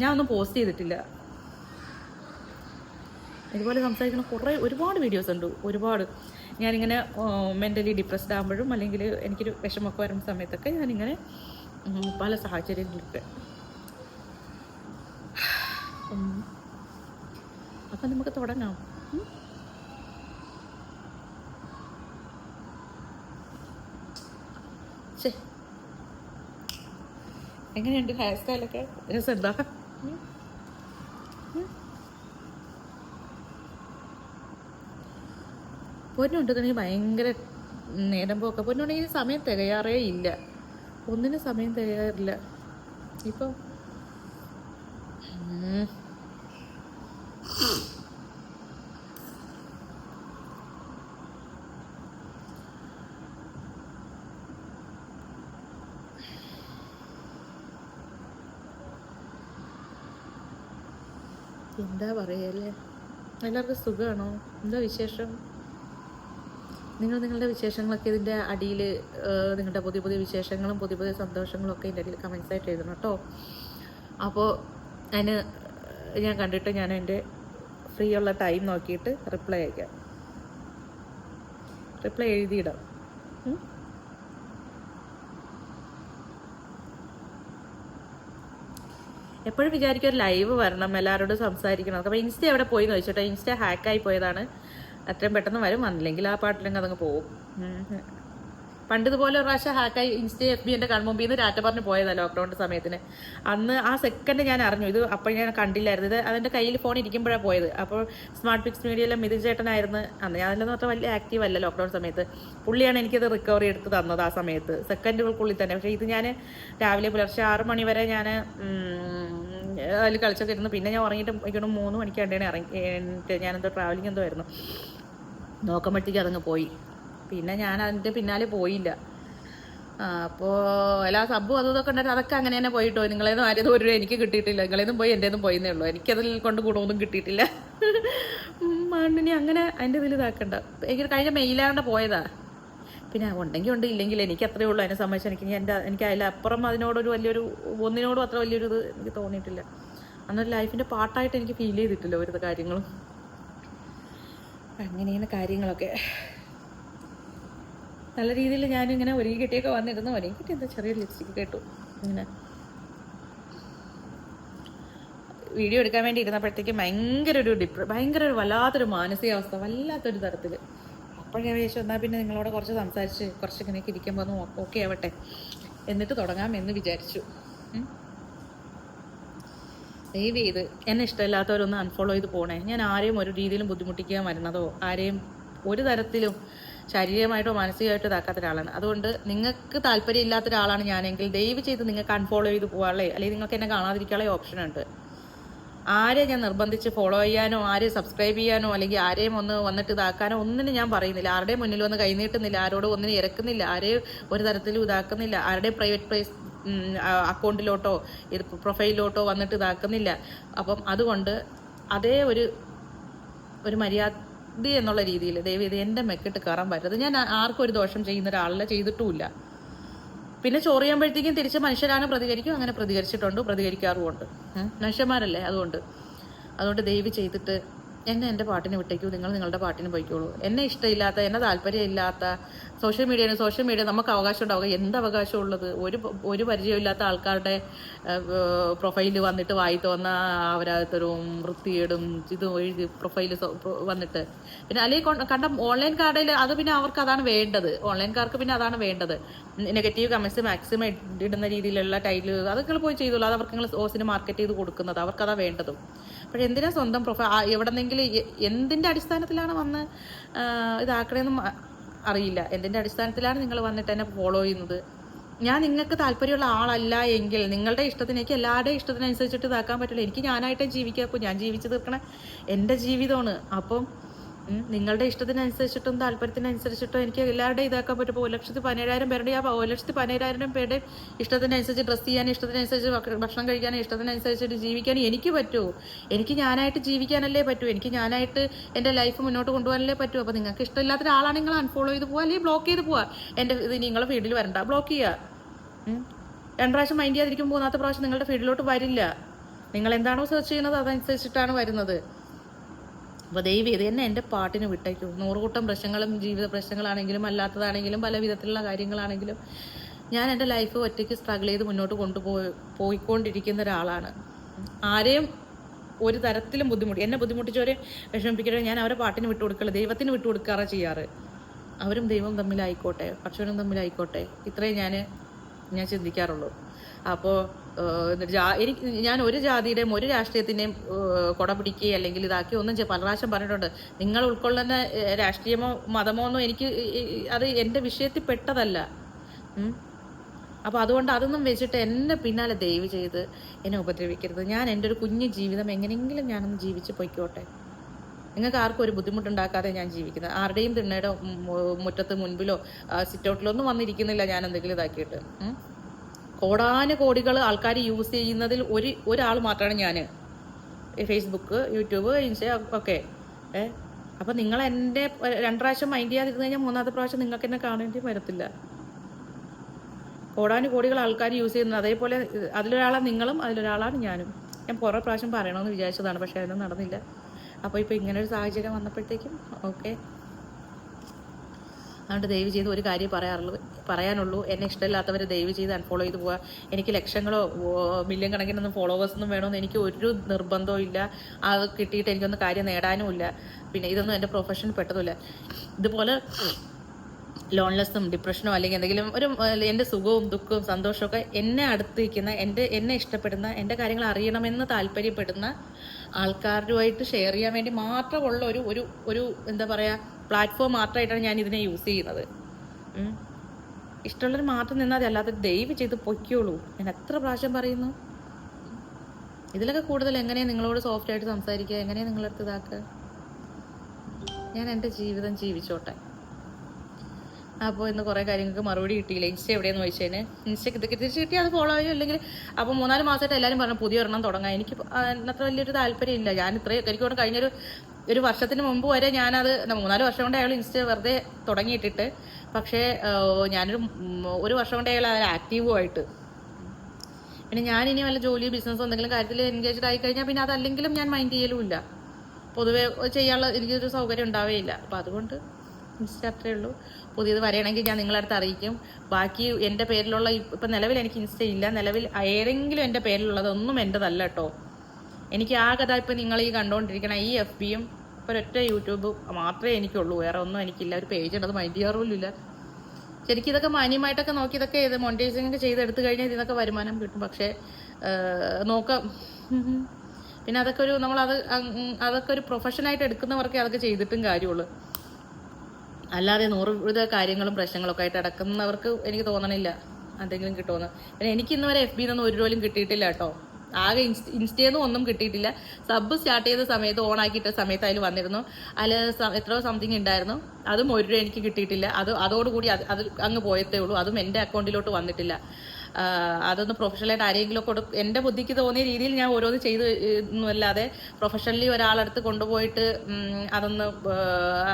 ഞാൻ ഒന്നും പോസ്റ്റ് ചെയ്തിട്ടില്ല. ഇതുപോലെ സംസാരിക്കുന്ന കുറേ ഒരുപാട് വീഡിയോസ് ഉണ്ട്. ഒരുപാട്. ഞാനിങ്ങനെ മെന്റലി ഡിപ്രസ്ഡ് ആകുമ്പോഴും അല്ലെങ്കിൽ എനിക്കൊരു വിഷമമൊക്കെ വരുന്ന സമയത്തൊക്കെ ഞാനിങ്ങനെ പല സാഹചര്യങ്ങളിലൊക്കെ. അപ്പം നമുക്ക് തുടങ്ങാം. എങ്ങനെയുണ്ട് ഹെയർ സ്റ്റൈലൊക്കെ രസമുണ്ടോ? ഉം? പൊന്നുണ്ടെങ്കിൽ ഭയങ്കര നേരം പോക്ക. പൊന്നുണ്ടെങ്കിൽ സമയം തികയാറേ ഇല്ല. ഒന്നിനും സമയം തികയാറില്ല. ഇപ്പം. എന്താ പറയല്ലേ എല്ലാവർക്കും സുഖമാണോ എന്താ വിശേഷം? നിങ്ങൾ നിങ്ങളുടെ വിശേഷങ്ങളൊക്കെ ഇതിന്റെ അടിയിൽ നിങ്ങളുടെ പുതിയ പുതിയ വിശേഷങ്ങളും പുതിയ പുതിയ സന്തോഷങ്ങളും ഒക്കെ ഇതിന്റെ അടിയിൽ കമൻസ് ആയിട്ട് എഴുതണം കേട്ടോ. അപ്പോൾ അതിന് ഞാൻ കണ്ടിട്ട് ഞാൻ എന്റെ ഫ്രീ ഉള്ള ടൈം നോക്കിയിട്ട് റിപ്ലൈ അയക്കാം. റിപ്ലൈ എഴുതിയിടാം? എപ്പോഴും വിചാരിക്കും ലൈവ് വരണം എല്ലാവരോടും സംസാരിക്കണം. അപ്പോൾ ഇൻസ്റ്റ എവിടെ പോയി എന്ന് ചോദിച്ചോട്ടെ? ഇൻസ്റ്റ ഹാക്കായി പോയതാണ്. അത്രയും പെട്ടെന്ന് വരും. വന്നില്ലെങ്കിൽ ആ പാട്ടിലങ്ങ് അതങ്ങ് പോകും. ഉം. പണ്ട് ഇതുപോലെ ഒരു പ്രാവശ്യം ഹാക്കായി ഇൻസ്റ്റ എഫ് ബി എന്റെ കൺമുമ്പിൽ നിന്ന് രാറ്റ പറഞ്ഞ് പോയതാണ് ലോക്ക്ഡൗണിന്റെ സമയത്തിന്. അന്ന് ആ സെക്കൻഡ് ഞാൻ അറിഞ്ഞു. ഇത് അപ്പോൾ ഞാൻ കണ്ടില്ലായിരുന്നു. ഇത് അതിന്റെ കയ്യിൽ ഫോൺ ഇരിക്കുമ്പോഴാണ് പോയത്. അപ്പോൾ സ്മാർട്ട് പിക്സ് മീഡിയയിലെ മിഥുൻ ചേട്ടനായിരുന്നു. അന്ന് ഞാൻ അതിലൊന്നും അത്ര വലിയ ആക്റ്റീവ് അല്ല ലോക്ക്ഡൗൺ സമയത്ത്. പുള്ളിയാണ് എനിക്കത് റിക്കവറി എടുത്ത് തന്നത് ആ സമയത്ത്. സെക്കൻഡുകൾക്കുള്ളിൽ തന്നെ. പക്ഷേ ഇത് ഞാൻ രാവിലെ പുലർച്ചെ ആറ് മണി വരെ ഞാൻ അതിൽ കളിച്ചൊക്കെ ഇരുന്നു. പിന്നെ ഞാൻ ഉറങ്ങിയിട്ട് എനിക്കൊന്ന് മൂന്ന് മണിക്ക് വേണ്ടിയാണ് ഇറങ്ങി ഞാനെന്തോ ട്രാവലിംഗ് എന്തോ ആയിരുന്നു. നോക്കുമ്പോഴത്തേക്ക് അതങ്ങ് പോയി. പിന്നെ ഞാൻ അതിന്റെ പിന്നാലെ പോയില്ല. അപ്പോൾ എല്ലാ സബ്ബും അതും ഇതൊക്കെ ഉണ്ടായിരുന്നു. അതൊക്കെ അങ്ങനെ തന്നെ പോയിട്ടോ. നിങ്ങളേന്ന് ആരും ഒരു എനിക്ക് കിട്ടിയിട്ടില്ല. നിങ്ങളേന്നും പോയി എന്റെന്നും പോയിന്നേ ഉള്ളൂ. എനിക്കതിൽ കൊണ്ട് ഗുണമൊന്നും കിട്ടിയിട്ടില്ല. മണ്ണിനി അങ്ങനെ അതിന്റെ ഇതിൽ ഇതാക്കണ്ട. എനിക്ക് കഴിഞ്ഞ മെയിലാണ്ട് പോയതാ. പിന്നെ ഉണ്ടെങ്കിൽ ഉണ്ട് ഇല്ലെങ്കിൽ എനിക്ക് അത്രയേ ഉള്ളൂ. അതിനെ സംബന്ധിച്ച് എനിക്ക് എന്റെ എനിക്ക് അതിലപ്പുറം അതിനോടൊരു വലിയൊരു ഒന്നിനോടും അത്ര വലിയൊരു ഇത് എനിക്ക് തോന്നിയിട്ടില്ല. അന്നൊരു ലൈഫിന്റെ പാർട്ടായിട്ട് എനിക്ക് ഫീൽ ചെയ്തിട്ടില്ല ഒരു കാര്യങ്ങളും. അങ്ങനെയാണ് കാര്യങ്ങളൊക്കെ? നല്ല രീതിയിൽ ഞാനിങ്ങനെ ഒരുങ്ങി കെട്ടിയൊക്കെ വന്നിരുന്നു. ഒരുങ്ങി കെട്ടി. എന്താ ചെറിയ ലിപ്സ്റ്റിക്ക് കേട്ടു ഇങ്ങനെ വീഡിയോ എടുക്കാൻ വേണ്ടി ഇരുന്നപ്പോഴത്തേക്ക് ഭയങ്കര ഒരു ഡിപ്ര ഭയങ്കര ഒരു വല്ലാത്തൊരു മാനസികാവസ്ഥ വല്ലാത്തൊരു തരത്തിൽ അപ്പോഴേ വിചാരിച്ചു എന്നാൽ പിന്നെ നിങ്ങളോട് കുറച്ച് സംസാരിച്ച് കുറച്ച് ഇങ്ങനെയൊക്കെ ഇരിക്കുമ്പോൾ ഒന്ന് ഓക്കെ ആവട്ടെ. എന്നിട്ട് തുടങ്ങാം എന്ന് വിചാരിച്ചു. ദയവ് ചെയ്ത് എന്നെ ഇഷ്ടമില്ലാത്തവരൊന്ന് അൺഫോളോ ചെയ്ത് പോണേ. ഞാൻ ആരെയും ഒരു രീതിയിലും ബുദ്ധിമുട്ടിക്കാൻ വരുന്നതോ ആരെയും ഒരു തരത്തിലും ശാരീരികമായിട്ടോ മാനസികമായിട്ടോ ഇതാക്കാത്ത ഒരാളാണ്. അതുകൊണ്ട് നിങ്ങൾക്ക് താല്പര്യമില്ലാത്ത ഒരാളാണ് ഞാനെങ്കിൽ ദയവ് ചെയ്ത് നിങ്ങൾക്ക് അൺഫോളോ ചെയ്ത് പോകാളേ അല്ലെങ്കിൽ നിങ്ങൾക്ക് എന്നെ കാണാതിരിക്കാനുള്ള ഓപ്ഷൻ ഉണ്ട്. ആരെ ഞാൻ നിർബന്ധിച്ച് ഫോളോ ചെയ്യാനോ ആരെ സബ്സ്ക്രൈബ് ചെയ്യാനോ അല്ലെങ്കിൽ ആരെയും ഒന്ന് വന്നിട്ട് ഇതാക്കാനോ ഒന്നിനും ഞാൻ പറയുന്നില്ല. ആരുടെയും മുന്നിൽ വന്ന് കൈനീട്ടുന്നില്ല ആരോടും ഒന്നിനും ഇറക്കുന്നില്ല ആരെയും ഒരു തരത്തിലും ഇതാക്കുന്നില്ല ആരുടെയും പ്രൈവറ്റ് പ്ലേസ് അക്കൗണ്ടിലോട്ടോ പ്രൊഫൈലിലോട്ടോ വന്നിട്ട് ഇതാക്കുന്നില്ല. അപ്പം അതുകൊണ്ട് അതേ ഒരു ഒരു മര്യാദ എന്നുള്ള രീതിയിൽ ദൈവം ഇത് എന്റെ മെക്കിട്ട് കയറാൻ പറ്റരുത്. ഞാൻ ആർക്കും ഒരു ദോഷം ചെയ്യുന്ന ഒരാളല്ല ചെയ്തിട്ടുമില്ല. പിന്നെ ചോറ് ചെയ്യുമ്പോഴത്തേക്കും തിരിച്ച് മനുഷ്യരാണ് പ്രതികരിക്കും അങ്ങനെ പ്രതികരിച്ചിട്ടുണ്ട് പ്രതികരിക്കാറുമുണ്ട്. മനുഷ്യന്മാരല്ലേ അതുകൊണ്ട്. അതുകൊണ്ട് ദയവ് ചെയ്തിട്ട് എന്നെ എന്റെ പാട്ടിന് വിട്ടേക്കൂ നിങ്ങൾ നിങ്ങളുടെ പാട്ടിന് പോയിക്കോളൂ. എന്നെ ഇഷ്ടമില്ലാത്ത എന്നെ താല്പര്യമില്ലാത്ത സോഷ്യൽ മീഡിയ സോഷ്യൽ മീഡിയ നമുക്ക് അവകാശം ഉണ്ടാവുക. എന്ത് അവകാശം ഉള്ളത്? ഒരു ഒരു പരിചയമില്ലാത്ത ആൾക്കാരുടെ പ്രൊഫൈൽ വന്നിട്ട് വായി തോന്ന അവരകത്തൊരും വൃത്തിയേടും ഇത് എഴുതി പ്രൊഫൈൽ വന്നിട്ട്. പിന്നെ അല്ലെങ്കിൽ കണ്ട ഓൺലൈൻ കാർഡിൽ അത് പിന്നെ അവർക്ക് അതാണ് വേണ്ടത്. ഓൺലൈൻകാർക്ക് പിന്നെ അതാണ് വേണ്ടത്. നെഗറ്റീവ് കമൻസ് മാക്സിമം ഇടുന്ന രീതിയിലുള്ള ടൈൽ അതൊക്കെ പോയി ചെയ്തോളൂ. അത് അവർക്ക് നിങ്ങൾ ഓസിന് മാർക്കറ്റ് ചെയ്ത് കൊടുക്കുന്നത്. അവർക്കതാ വേണ്ടതും. എന്തിനാ സ്വന്തം പ്രൊഫൈൽ എവിടെന്നെങ്കിലും എന്തിന്റെ അടിസ്ഥാനത്തിലാണ് വന്ന് ഇതാക്കണേന്നും അറിയില്ല. എന്തിന്റെ അടിസ്ഥാനത്തിലാണ് നിങ്ങൾ വന്നിട്ട് എന്നെ ഫോളോ ചെയ്യുന്നത്? ഞാൻ നിങ്ങൾക്ക് താല്പര്യമുള്ള ആളല്ല എങ്കിൽ നിങ്ങളുടെ ഇഷ്ടത്തിനേക്ക് എല്ലാവരുടെയും ഇഷ്ടത്തിനനുസരിച്ചിട്ട് ഇതാക്കാൻ പറ്റില്ല. എനിക്ക് ഞാനായിട്ടേ ജീവിക്കാക്കൂ ഞാൻ ജീവിച്ചു തീർക്കണ എന്റെ ജീവിതമാണ്. അപ്പം നിങ്ങളുടെ ഇഷ്ടത്തിനനുസരിച്ചിട്ടും താല്പര്യത്തിനനുസരിച്ചിട്ടും എനിക്ക് എല്ലാവരുടെയും ഇതാക്കാൻ പറ്റും. ഒരു ലക്ഷത്തി പതിനേഴായിരം പേരുടെ ആ ഒരു ലക്ഷത്തി പതിനേഴായിരം പേരുടെ ഇഷ്ടത്തിനനുസരിച്ച് ഡ്രസ്സ് ചെയ്യാനും ഇഷ്ടത്തിനനുസരിച്ച് ഭക്ഷണം കഴിക്കാനും ഇഷ്ടത്തിനനുസരിച്ചിട്ട് ജീവിക്കാനും എനിക്ക് പറ്റുമോ എനിക്ക് ഞാനായിട്ട് ജീവിക്കാനല്ലേ പറ്റൂ. എനിക്ക് ഞാനായിട്ട് എന്റെ ലൈഫ് മുന്നോട്ട് കൊണ്ടുപോകാനല്ലേ പറ്റൂ. അപ്പോൾ നിങ്ങൾക്ക് ഇഷ്ടമില്ലാത്ത ഒരാളാണ് നിങ്ങൾ അൺഫോളോ ചെയ്ത് പോവുക അല്ലെങ്കിൽ ബ്ലോക്ക് ചെയ്ത് പോവുക. എന്റെ ഇത് നിങ്ങളെ ഫീൽഡിൽ വരണ്ട. ബ്ലോക്ക് ചെയ്യുക. രണ്ട് പ്രാവശ്യം മൈൻഡ് ചെയ്യാതിരിക്കും മൂന്നാമത്തെ പ്രാവശ്യം നിങ്ങളുടെ ഫീൽഡിലോട്ട് വരില്ല. നിങ്ങൾ എന്താണോ സെർച്ച് ചെയ്യുന്നത് അതനുസരിച്ചിട്ടാണ് വരുന്നത്. അപ്പോൾ ദൈവം ഇത് തന്നെ എന്റെ പാട്ടിന് വിട്ടേക്കും. നൂറുകൂട്ടം പ്രശ്നങ്ങളും ജീവിത പ്രശ്നങ്ങളാണെങ്കിലും അല്ലാത്തതാണെങ്കിലും പല വിധത്തിലുള്ള കാര്യങ്ങളാണെങ്കിലും ഞാൻ എന്റെ ലൈഫ് ഒറ്റയ്ക്ക് സ്ട്രഗിൾ ചെയ്ത് മുന്നോട്ട് കൊണ്ടുപോയി പോയിക്കൊണ്ടിരിക്കുന്ന ഒരാളാണ്. ആരെയും ഒരു തരത്തിലും ബുദ്ധിമുട്ടി എന്നെ ബുദ്ധിമുട്ടിച്ചവരെ വിഷമിപ്പിക്കട്ടെ ഞാൻ അവരെ പാട്ടിന് വിട്ടു കൊടുക്കില്ല ദൈവത്തിന് വിട്ടു കൊടുക്കാറാണ് ചെയ്യാറ്. അവരും ദൈവം തമ്മിലായിക്കോട്ടെ പക്ഷവനും തമ്മിലായിക്കോട്ടെ. ഇത്രയും ഞാൻ ഞാൻ ചിന്തിക്കാറുള്ളൂ. അപ്പോൾ എനിക്ക് ഞാൻ ഒരു ജാതിയുടെയും ഒരു രാഷ്ട്രീയത്തിന്റെയും കൊട പിടിക്കുകയും അല്ലെങ്കിൽ ഇതാക്കി ഒന്നും ചെയ്യ പല പ്രാവശ്യം പറഞ്ഞിട്ടുണ്ട്. നിങ്ങൾ ഉൾക്കൊള്ളുന്ന രാഷ്ട്രീയമോ മതമോ ഒന്നും എനിക്ക് അത് എന്റെ വിഷയത്തിൽ പെട്ടതല്ല. അപ്പോൾ അതുകൊണ്ട് അതൊന്നും വെച്ചിട്ട് എന്നെ പിന്നാലെ ദയവ് ചെയ്ത് എന്നെ ഉപദ്രവിക്കരുത്. ഞാൻ എന്റെ ഒരു കുഞ്ഞു ജീവിതം എങ്ങനെയെങ്കിലും ഞാനൊന്ന് ജീവിച്ച് പൊയ്ക്കോട്ടെ. നിങ്ങൾക്ക് ആർക്കും ഒരു ബുദ്ധിമുട്ടുണ്ടാക്കാതെ ഞാൻ ജീവിക്കുന്നത്. ആരുടെയും തിണ്ണയുടെ മുറ്റത്ത് മുൻപിലോ സിറ്റൗട്ടിലോ ഒന്നും വന്നിരിക്കുന്നില്ല ഞാൻ എന്തെങ്കിലും ഇതാക്കിയിട്ട്. ഉം. കോടാന കോടികൾ ആൾക്കാർ യൂസ് ചെയ്യുന്നതിൽ ഒരു ഒരാൾ മാത്രമാണ് ഞാൻ ഫേസ്ബുക്ക് യൂട്യൂബ് ഇൻസ്റ്റ ഒക്കെ. ഏ? അപ്പം നിങ്ങൾ എന്റെ രണ്ട് പ്രാവശ്യം മൈൻഡ് ചെയ്യാതിരുന്ന് കഴിഞ്ഞാൽ മൂന്നാമത്തെ പ്രാവശ്യം നിങ്ങൾക്ക് എന്നെ കാണേണ്ടി വരത്തില്ല. കോടാനുകോടികൾ ആൾക്കാർ യൂസ് ചെയ്യുന്നത്. അതേപോലെ അതിലൊരാളാണ് നിങ്ങളും അതിലൊരാളാണ് ഞാനും. ഞാൻ കുറേ പ്രാവശ്യം പറയണമെന്ന് വിചാരിച്ചതാണ് പക്ഷേ അതൊന്നും നടന്നില്ല. അപ്പോൾ ഇപ്പോൾ ഇങ്ങനെ ഒരു സാഹചര്യം വന്നപ്പോഴത്തേക്കും ഓക്കെ അതുകൊണ്ട് ദയവ് ചെയ്ത് ഒരു കാര്യം പറയാറുള്ളൂ പറയാനുള്ളൂ. എന്നെ ഇഷ്ടമില്ലാത്തവർ ദയവ് ചെയ്ത് അൺഫോളോ ചെയ്ത് പോവുക. എനിക്ക് ലക്ഷങ്ങളോ മില്യൺ കണക്കിനൊന്നും ഫോളോവേഴ്സൊന്നും വേണമെന്ന് എനിക്ക് ഒരു നിർബന്ധവും ഇല്ല. അത് കിട്ടിയിട്ട് എനിക്കൊന്നും കാര്യം നേടാനും ഇല്ല. പിന്നെ ഇതൊന്നും എന്റെ പ്രൊഫഷനിൽ പെട്ടതുമില്ല. ഇതുപോലെ ലോൺലെസ്സും ഡിപ്രഷനോ അല്ലെങ്കിൽ എന്തെങ്കിലും ഒരു എന്റെ സുഖവും ദുഃഖവും സന്തോഷമൊക്കെ എന്നെ അടുത്ത് നിൽക്കുന്ന എന്റെ എന്നെ ഇഷ്ടപ്പെടുന്ന എന്റെ കാര്യങ്ങൾ അറിയണമെന്ന് താല്പര്യപ്പെടുന്ന ആൾക്കാരുമായിട്ട് ഷെയർ ചെയ്യാൻ വേണ്ടി മാത്രമുള്ള ഒരു ഒരു ഒരു എന്താ പറയുക പ്ലാറ്റ്ഫോം മാത്രമായിട്ടാണ് ഞാൻ ഇതിനെ യൂസ് ചെയ്യുന്നത്. ഇഷ്ടമുള്ളവർ മാത്രം നിന്നാൽ മതി അല്ലാതെ ദയവ് ചെയ്ത് പൊയ്ക്കോളൂ. ഞാൻ എത്ര പ്രാവശ്യം പറയുന്നു? ഇതിലൊക്കെ കൂടുതൽ എങ്ങനെയാണ് നിങ്ങളോട് സോഫ്റ്റ് ആയിട്ട് സംസാരിക്കുക? എങ്ങനെയാണ് നിങ്ങളടുത്ത് ഇതാക്കുക? ഞാൻ എന്റെ ജീവിതം ജീവിച്ചോട്ടെ. അപ്പോൾ ഇന്ന് കുറേ കാര്യങ്ങൾക്ക് മറുപടി കിട്ടിയില്ല. ഇൻസ്റ്റ എവിടെയെന്ന് ചോദിച്ചതിന്. ഇൻസ്റ്റയ്ക്ക് ഇത് തിരിച്ച് കിട്ടി അത് ഫോളോ ചെയ്യും അല്ലെങ്കിൽ അപ്പോൾ മൂന്നാൽ മാസമായിട്ട് എല്ലാവരും പറഞ്ഞു പുതിയ ഒരെണ്ണം തുടങ്ങാം എനിക്ക് അത്ര വലിയൊരു താല്പര്യമില്ല ഞാൻ ഇത്രയും എനിക്ക് കൊണ്ട് കഴിഞ്ഞൊരു ഒരു വർഷത്തിന് മുമ്പ് വരെ ഞാനത് മൂന്നാൽ വർഷം കൊണ്ട് അയാൾ ഇൻസ്റ്റ വെറുതെ തുടങ്ങിയിട്ടിട്ട്. പക്ഷേ ഞാനൊരു ഒരു വർഷം കൊണ്ട് അയാൾ ആക്റ്റീവും ആയിട്ട്. പിന്നെ ഞാൻ ഇനി വല്ല ജോലി ബിസിനസ്സോ എന്തെങ്കിലും കാര്യത്തിൽ എൻഗേജ്ഡ് ആയി കഴിഞ്ഞാൽ പിന്നെ അതല്ലെങ്കിലും ഞാൻ മൈൻഡ് ചെയ്യലുമില്ല പൊതുവേ ചെയ്യാനുള്ള എനിക്കൊരു സൗകര്യം ഉണ്ടാവേയില്ല. അപ്പം അതുകൊണ്ട് ഇൻസ്റ്റ അത്രയേ ഉള്ളൂ. പുതിയത് വരികയാണെങ്കിൽ ഞാൻ നിങ്ങളുടെ അടുത്ത് അറിയിക്കും. ബാക്കി എന്റെ പേരിലുള്ള ഇപ്പം നിലവിൽ എനിക്ക് ഇൻസ്റ്റ ഇല്ല. നിലവിൽ ഏതെങ്കിലും എന്റെ പേരിലുള്ളതൊന്നും എന്റെതല്ല കേട്ടോ. എനിക്ക് ആ കഥ ഇപ്പം നിങ്ങൾ ഈ കണ്ടുകൊണ്ടിരിക്കണം ഈ എഫ് ബിയും ഒരൊറ്റ യൂട്യൂബ് മാത്രമേ എനിക്കുള്ളൂ. വേറെ ഒന്നും എനിക്കില്ല. ഒരു പേജ് ഉണ്ട് അത് മൈൻഡ് ചെയ്യാറുമില്ല ശരിക്കും ഇതൊക്കെ മാന്യമായിട്ടൊക്കെ നോക്കി ഇതൊക്കെ ഇത് മോണിറ്റൈസിങ് ചെയ്തെടുത്തു കഴിഞ്ഞാൽ ഇതിനൊക്കെ വരുമാനം കിട്ടും. പക്ഷേ നോക്കാം. പിന്നെ അതൊക്കെ ഒരു നമ്മൾ അത് അതൊക്കെ ഒരു പ്രൊഫഷനായിട്ട് എടുക്കുന്നവർക്കേ അതൊക്കെ ചെയ്തിട്ടും കാര്യമുള്ളൂ. അല്ലാതെ നൂറുവിധ കാര്യങ്ങളും പ്രശ്നങ്ങളൊക്കെ ആയിട്ട് അടക്കുന്നവർക്ക് എനിക്ക് തോന്നണില്ല. എന്തെങ്കിലും കിട്ടുമെന്ന് പിന്നെ എനിക്ക് ഇന്ന് വരെ എഫ് ബിയിൽ ഒരു പോലും കിട്ടിയിട്ടില്ല കേട്ടോ. ആകെ ഇൻസ്റ്റ ഇൻസ്റ്റയിൽ നിന്നും ഒന്നും കിട്ടിയിട്ടില്ല. സബ് സ്റ്റാർട്ട് ചെയ്ത സമയത്ത് ഓൺ ആക്കിയിട്ട സമയത്ത് അതിൽ വന്നിരുന്നു. അതിൽ എത്രയോ സംതിങ് ഉണ്ടായിരുന്നു അതും ഒരു രൂപ എനിക്ക് കിട്ടിയിട്ടില്ല. അത് അതോടുകൂടി അത് അത് അങ്ങ് പോയത്തേ ഉള്ളൂ. അതും എന്റെ അക്കൗണ്ടിലോട്ട് വന്നിട്ടില്ല. അതൊന്ന് പ്രൊഫഷണലായിട്ട് ആരെങ്കിലും കൊടു എന്റെ ബുദ്ധിക്ക് തോന്നിയ രീതിയിൽ ഞാൻ ഓരോന്ന് ചെയ്ത് ഒന്നുമല്ലാതെ പ്രൊഫഷണലി ഒരാളടുത്ത് കൊണ്ടുപോയിട്ട് അതൊന്ന്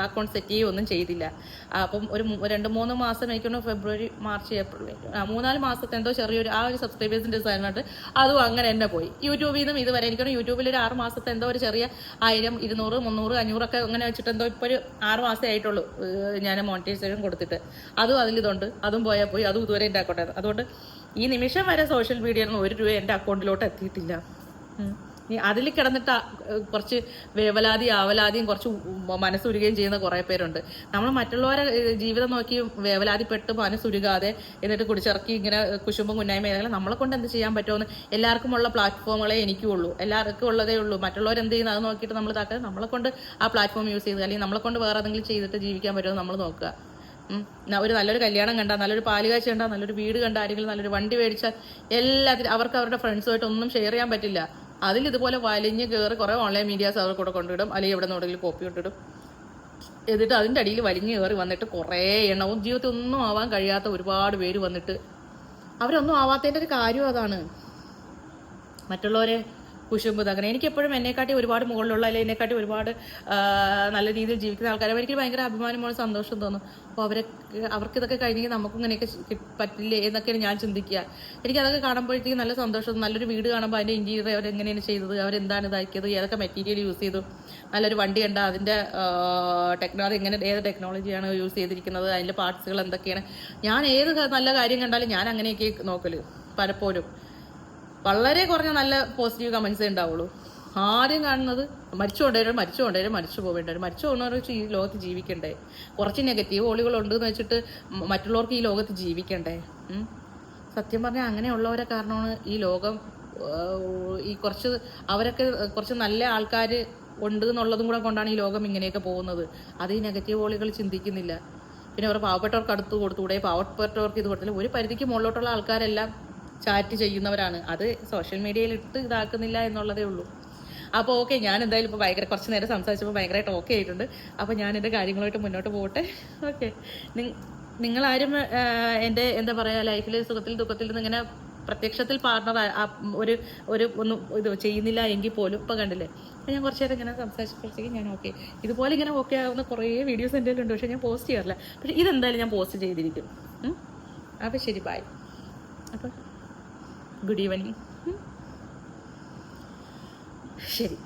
അക്കൗണ്ട് സെറ്റ് ചെയ്യുകയോ ഒന്നും ചെയ്തില്ല. അപ്പം ഒരു രണ്ട് മൂന്ന് മാസം എനിക്കൊന്ന് ഫെബ്രുവരി മാർച്ച് ഏപ്രിൽ മൂന്നാൽ മാസത്തെ എന്തോ ചെറിയൊരു ആ ഒരു സബ്സ്ക്രൈബേഴ്സിന്റെ സാധനമായിട്ട് അതും അങ്ങനെ തന്നെ പോയി. യൂട്യൂബിൽ നിന്നും ഇതുവരെ എനിക്കൊന്ന് യൂട്യൂബിൽ ഒരു ആറ് മാസത്തെ എന്തോ ഒരു ചെറിയ ആയിരം ഇരുന്നൂറ് മുന്നൂറ് അഞ്ഞൂറൊക്കെ അങ്ങനെ വെച്ചിട്ട് എന്തോ ഇപ്പോൾ ഒരു ആറ് മാസമേ ആയിട്ടുള്ളൂ ഞാൻ മോണിറ്റൈസേഷൻ കൊടുത്തിട്ട്. അതും അതിലിതുണ്ട്. അതും പോയാൽ പോയി. അതും ഇതുവരെ ഉണ്ടാക്കട്ടെ അതുകൊണ്ട് ഈ നിമിഷം വരെ സോഷ്യൽ മീഡിയയിൽ നിന്ന് ഒരു രൂപ എന്റെ അക്കൗണ്ടിലോട്ട് എത്തിയിട്ടില്ല. അതിൽ കിടന്നിട്ട് കുറച്ച് വേവലാതി ആവലാതിയും കുറച്ച് മനസ്സുരുകയും ചെയ്യുന്ന കുറേ പേരുണ്ട്. നമ്മൾ മറ്റുള്ളവരെ ജീവിതം നോക്കി വേവലാതിപ്പെട്ട് മനസ്സുരുകാതെ എന്നിട്ട് കുടിച്ചിറക്കി ഇങ്ങനെ കുശുമ്പും കുന്നായ്മ ചെയ്താൽ നമ്മളെ കൊണ്ട് എന്ത് ചെയ്യാൻ പറ്റുമെന്ന് എല്ലാവർക്കും ഉള്ള പ്ലാറ്റ്ഫോമുകളെ എനിക്കും ഉള്ളൂ എല്ലാവർക്കും ഉള്ളതേ ഉള്ളൂ. മറ്റുള്ളവർ എന്ത് ചെയ്യുന്നത് അത് നോക്കിയിട്ട് നമ്മൾ താക്കാതെ നമ്മളെ കൊണ്ട് ആ പ്ലാറ്റ്ഫോം യൂസ് ചെയ്ത് അല്ലെങ്കിൽ നമ്മളെ കൊണ്ട് വേറെ എന്തെങ്കിലും ചെയ്തിട്ട് ജീവിക്കാൻ പറ്റുമോ നമ്മൾ നോക്കുക. ഒരു നല്ലൊരു കല്യാണം കണ്ടാൽ നല്ലൊരു പാൽ കാഴ്ച കണ്ടാൽ നല്ലൊരു വീട് കണ്ട ആരെങ്കിലും നല്ലൊരു വണ്ടി മേടിച്ചാൽ എല്ലാത്തിനും അവർക്ക് അവരുടെ ഫ്രണ്ട്സുമായിട്ട് ഒന്നും ഷെയർ ചെയ്യാൻ പറ്റില്ല. അതിൽ ഇതുപോലെ വലിഞ്ഞ് കയറി കുറേ ഓൺലൈൻ മീഡിയാസ് അവർ കൂടെ കൊണ്ടിടും അല്ലെങ്കിൽ എവിടെ നിന്നെങ്കിലും കോപ്പി കൊണ്ടിടും എന്നിട്ട് അതിന്റെ അടിയിൽ വലിഞ്ഞ് കയറി വന്നിട്ട് കുറേ എണ്ണവും ജീവിതത്തിൽ ഒന്നും ആവാൻ കഴിയാത്ത ഒരുപാട് പേര് വന്നിട്ട്. അവരൊന്നും ആവാത്തതിന്റെ ഒരു കാര്യം അതാണ്. മറ്റുള്ളവരെ കുശുമ്പ് അങ്ങനെ എനിക്ക് എപ്പോഴും എന്നെക്കാട്ടി ഒരുപാട് മുകളിലുള്ള അല്ലെങ്കിൽ എന്നെക്കാട്ടി ഒരുപാട് നല്ല രീതിയിൽ ജീവിക്കുന്ന ആൾക്കാരെ എനിക്ക് ഭയങ്കര അഭിമാനമാണ് സന്തോഷം തോന്നും. അപ്പോൾ അവരെ അവർക്ക് ഇതൊക്കെ കഴിഞ്ഞെങ്കിൽ നമുക്കും ഇങ്ങനെയൊക്കെ പറ്റില്ലേ എന്നൊക്കെയാണ് ഞാൻ ചിന്തിക്കുക. എനിക്ക് അതൊക്കെ കാണുമ്പോഴത്തേക്കും നല്ല സന്തോഷം നല്ലൊരു വീട് കാണുമ്പോൾ അതിന്റെ ഇന്റീരിയർ അവരെങ്ങനെയാണ് ചെയ്തത് അവരെന്താണ് ഇതാക്കിയത് ഏതൊക്കെ മെറ്റീരിയൽ യൂസ് ചെയ്തു നല്ലൊരു വണ്ടി കണ്ട അതിന്റെ ടെക്നോളജി എങ്ങനെ ഏത് ടെക്നോളജിയാണ് യൂസ് ചെയ്തിരിക്കുന്നത് അതിന്റെ പാർട്സുകൾ എന്തൊക്കെയാണ്. ഞാൻ ഏത് നല്ല കാര്യം കണ്ടാലും ഞാൻ അങ്ങനെയൊക്കെ നോക്കൽ പലപ്പോഴും. വളരെ കുറഞ്ഞ നല്ല പോസിറ്റീവ് കമൻസേ ഉണ്ടാവുള്ളൂ. ആദ്യം കാണുന്നത് മരിച്ചു കൊണ്ടുവരും മരിച്ചു പോവേണ്ടവരും മരിച്ചു പോകുന്നവർ വെച്ച് ഈ ലോകത്ത് ജീവിക്കണ്ടേ? കുറച്ച് നെഗറ്റീവ് ഓളികളുണ്ട് എന്ന് വെച്ചിട്ട് മറ്റുള്ളവർക്ക് ഈ ലോകത്ത് ജീവിക്കണ്ടേ? സത്യം പറഞ്ഞാൽ അങ്ങനെയുള്ളവരെ കാരണമാണ് ഈ ലോകം ഈ കുറച്ച് അവരൊക്കെ കുറച്ച് നല്ല ആൾക്കാർ ഉണ്ട് എന്നുള്ളതും കൂടെ കൊണ്ടാണ് ഈ ലോകം ഇങ്ങനെയൊക്കെ പോകുന്നത്. അത് ഈ നെഗറ്റീവ് ഓളികൾ ചിന്തിക്കുന്നില്ല. പിന്നെ അവർ പാവപ്പെട്ടവർക്ക് അടുത്ത് കൊടുത്തുകൂടെ പാവപ്പെട്ടവർക്ക് ഇത് കൊടുത്തില്ല. ഒരു പരിധിക്ക് മുകളിലോട്ടുള്ള ആൾക്കാരെല്ലാം ചാറ്റ് ചെയ്യുന്നവരാണ്. അത് സോഷ്യൽ മീഡിയയിൽ ഇട്ട് ഇതാക്കുന്നില്ല എന്നുള്ളതേ ഉള്ളൂ. അപ്പോൾ ഓക്കെ ഞാൻ എന്തായാലും ഇപ്പോൾ ഭയങ്കര കുറച്ച് നേരം സംസാരിച്ചപ്പോൾ ഭയങ്കരമായിട്ട് ഓക്കെ ആയിട്ടുണ്ട്. അപ്പോൾ ഞാൻ എന്റെ കാര്യങ്ങളുമായിട്ട് മുന്നോട്ട് പോകട്ടെ. ഓക്കെ. നിങ്ങളാരും എന്റെ എന്താ പറയുക ലൈഫിൽ സുഖത്തിൽ ദുഃഖത്തിൽ നിന്ന് ഇങ്ങനെ പ്രത്യക്ഷത്തിൽ പാർട്ണർ ഒരു ഒരു ഒന്നും ഇത് ചെയ്യുന്നില്ല എങ്കിൽ പോലും ഇപ്പം കണ്ടില്ലേ? ഞാൻ കുറച്ച് നേരം ഇങ്ങനെ സംസാരിച്ചപ്പോഴത്തേക്ക് ഞാൻ ഓക്കെ. ഇതുപോലെ ഇങ്ങനെ ഓക്കെ ആവുന്ന കുറേ വീഡിയോസ് എന്റെ ഉണ്ട് പക്ഷേ ഞാൻ പോസ്റ്റ് ചെയ്യാറില്ല. പക്ഷേ ഇതെന്തായാലും ഞാൻ പോസ്റ്റ് ചെയ്തിരിക്കും? അപ്പോൾ ശരി ബായ് അപ്പോൾ ഗുഡ് ഈവനിങ്. ശരി.